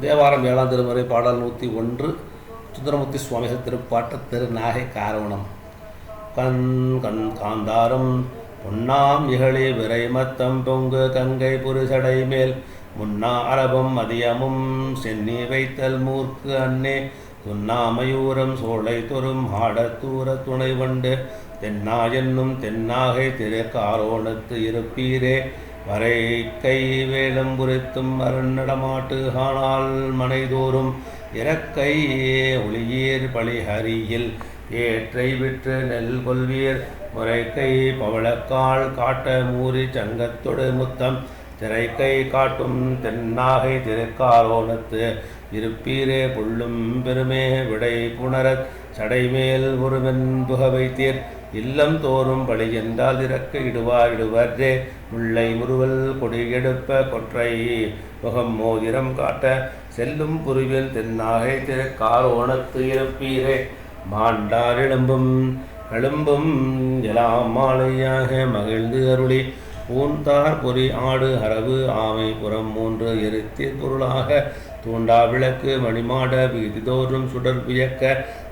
தேவாரம் ஏழாம் திருமுறை பாடல் நூற்றி ஒன்று சுந்தரமூர்த்தி சுவாமிகள் திருப்பாட்டு திருநாகை காரவணம். கண் கண் காந்தாரம் பொன்னாம் இகழி விரைமத்தம் பொங்கு கங்கை புரிசடை மேல். முன்னா அரபம் மதியமும் சென்னி வைத்தல் மூர்க்கு அன்னே. துன்னாமயூரம் சோலை தொரும் ஆடத்தூர துணை வண்டு. தென்னா என்னும் தென்னாகை திருக்காரோணத்து இருப்பீரே. வரை கை வேலம் புரித்தும் அருநடமாட்டு காணால் மனைதோறும் இறக்கையே ஒளியீர் பழிஹரியில் ஏற்றை விற்று நெல் கொள்வீர். முறைக்கை பவளக்கால் காட்ட மூறி சங்கத்தொடு முத்தம். திரைக்கை காட்டும் தென்னாகை திருக்காரோணத்து இருப்பீரே புள்ளும் பெருமே விடை புணரத் சடைமேல் ஒருவன் புக வைத்தீர் இல்லம் தோறும் பழி என்றால் இறக்க இடுவார் இடுவரே முல்லை முறுவல் கொடி எடுப்ப கொற்றை முகம் மோதிரம் காட்ட. செல்லும் புரிவில் தென்னாகை திருக்காரோணத்து இருப்பீரே. மாண்டார் எழும்பும் எழும்பும் எலாம் மாலையாக மகிழ்ந்து அருளி. பூந்தார் பொறி ஆடு அரவு ஆமை புறம் மூன்று எரித்தீர் பொருளாக. தூண்டா விளக்கு மணிமாட வீதிதோறும் சுடர் வியக்க.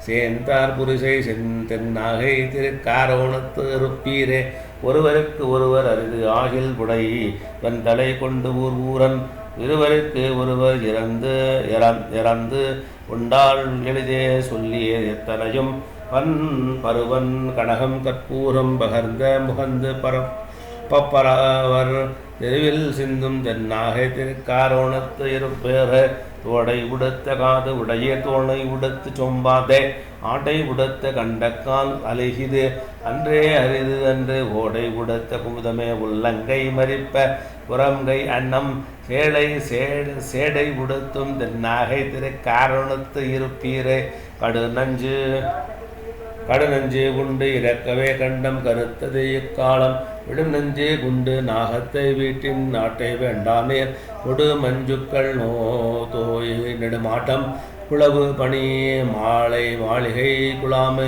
சேந்தார் புரிசை செந்தென்னாகை திருக்காரோணத்து இருப்பீரே. ஒருவருக்கு ஒருவர் அரிது ஆகில் புடை தன் தலை கொண்டு ஊர் ஊரன். இருவருக்கு ஒருவர் இறந்து இறந்து உண்டால் எளிதே சொல்லிய எத்தனையும். பன் பருவன் கனகம் கற்பூரம் பகர்ந்த முகந்து பர பப்பரவர் தெருவில் சிந்தும் தென்னாகை திருக்காரோணத்து இருப்பேறு தோடை உடுத்த காது உடைய தோணை உடுத்து சொம்பாதே. ஆட்டை உடுத்த கண்டக்கால் அழுகிது. அன்றே அரிது அன்று ஓடை உடுத்த குமுதமே உள்ளங்கை மறிப்ப புறங்கை அன்னம். சேடை சேடு சேடை உடுத்தும் தென்னாகை திருக்காரணத்து இருப்பீரே. கடு நஞ்சு கடுநஞ்சே உண்டு இறக்கவே கண்டம் கருத்தது இக்காலம். விடும் நெஞ்சே குண்டு நாகத்தை வீட்டின் நாட்டை வேண்டாமே. கொடு மஞ்சுக்கள் நோ தோய் நெடுமாட்டம். குளவு பணி மாலை மாளிகை குழாம.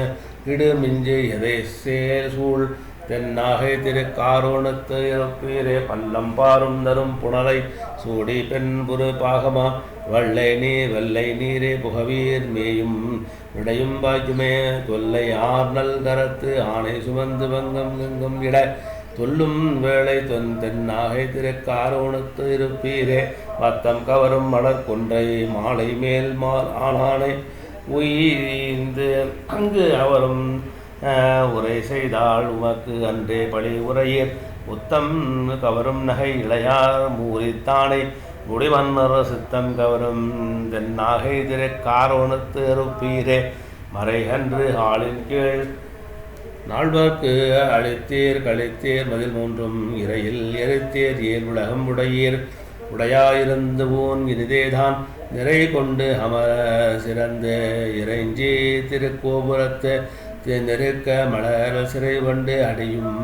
இடு மிஞ்சு எதை சேர் சூழ். தென்னாகை திருக்காரோணத்து இறப்பீரே. பல்லம் பாரும் தரும் புனலை சூடி பெண் புரு பாகமா. வள்ளை நீர் வெள்ளை நீரே புகவீர் மேயும். விடையும் பாய்க்குமே தொல்லை ஆர்நல் கரத்து. ஆணை சுமந்து வங்கம் கங்கம் இட. தொல்லும் வேளை தொன் தென்னாகை திருக்காரோணத்து இருப்பீரே. வத்தம் கவரும் மலர் கொன்றை மாலை மேல் மால் ஆனானை உயிர்ந்து அங்கு அவரும் உரை செய்தால் உமக்கு அன்றே பழி உரையீர். உத்தம் கவரும் நகை இளையார் மூரித்தானை முடிவன்னர் சித்தம் கவரும் தென்னாகை திருக்காரோணத்து இருப்பீரே. மறைகன்று ஆளின் கீழ் நால்வர்க்கு அழித்தீர் கழித்தீர் மதில் மூன்றும் இறையில் எரித்தீர் ஏர் உலகம் உடையீர்? உடையாயிருந்து ஊன் இனிதேதான் நிறை கொண்டு அமர சிறந்து இறைஞ்சி திருக்கோபுரத்து நெருக்க மலர் சிறை கொண்டு அடையும்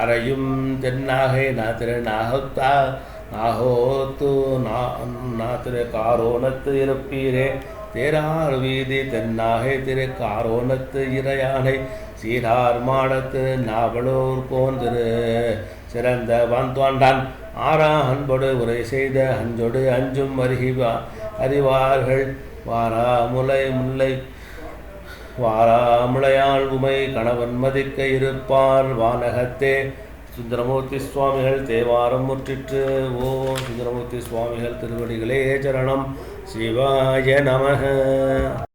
அறையும் தென்னாகை நா நாகத்தா நாகோத்து நா நாத்திர காரோணத்து இருப்பீரே. தேரார் வீதி தென்னாகை திரு காரோணத்து இறையானை சீரார் மாடத்து நாவலூர் கோந்திரு சிறந்த வந்தோண்டான் ஆறா அன்போடு உரை செய்த அஞ்சொடு அஞ்சும் அறிவா அறிவார்கள் வாரா முலை முல்லை. வாராமுளையாள் உமை கணவன் மதிக்க இருப்பார் வானகத்தே. சுந்தரமூர்த்தி சுவாமிகள் தேவாரம் முற்றிற்று. ஓ சுந்தரமூர்த்தி சுவாமிகள் திருவடிகளே சரணம். சிவாய நமக.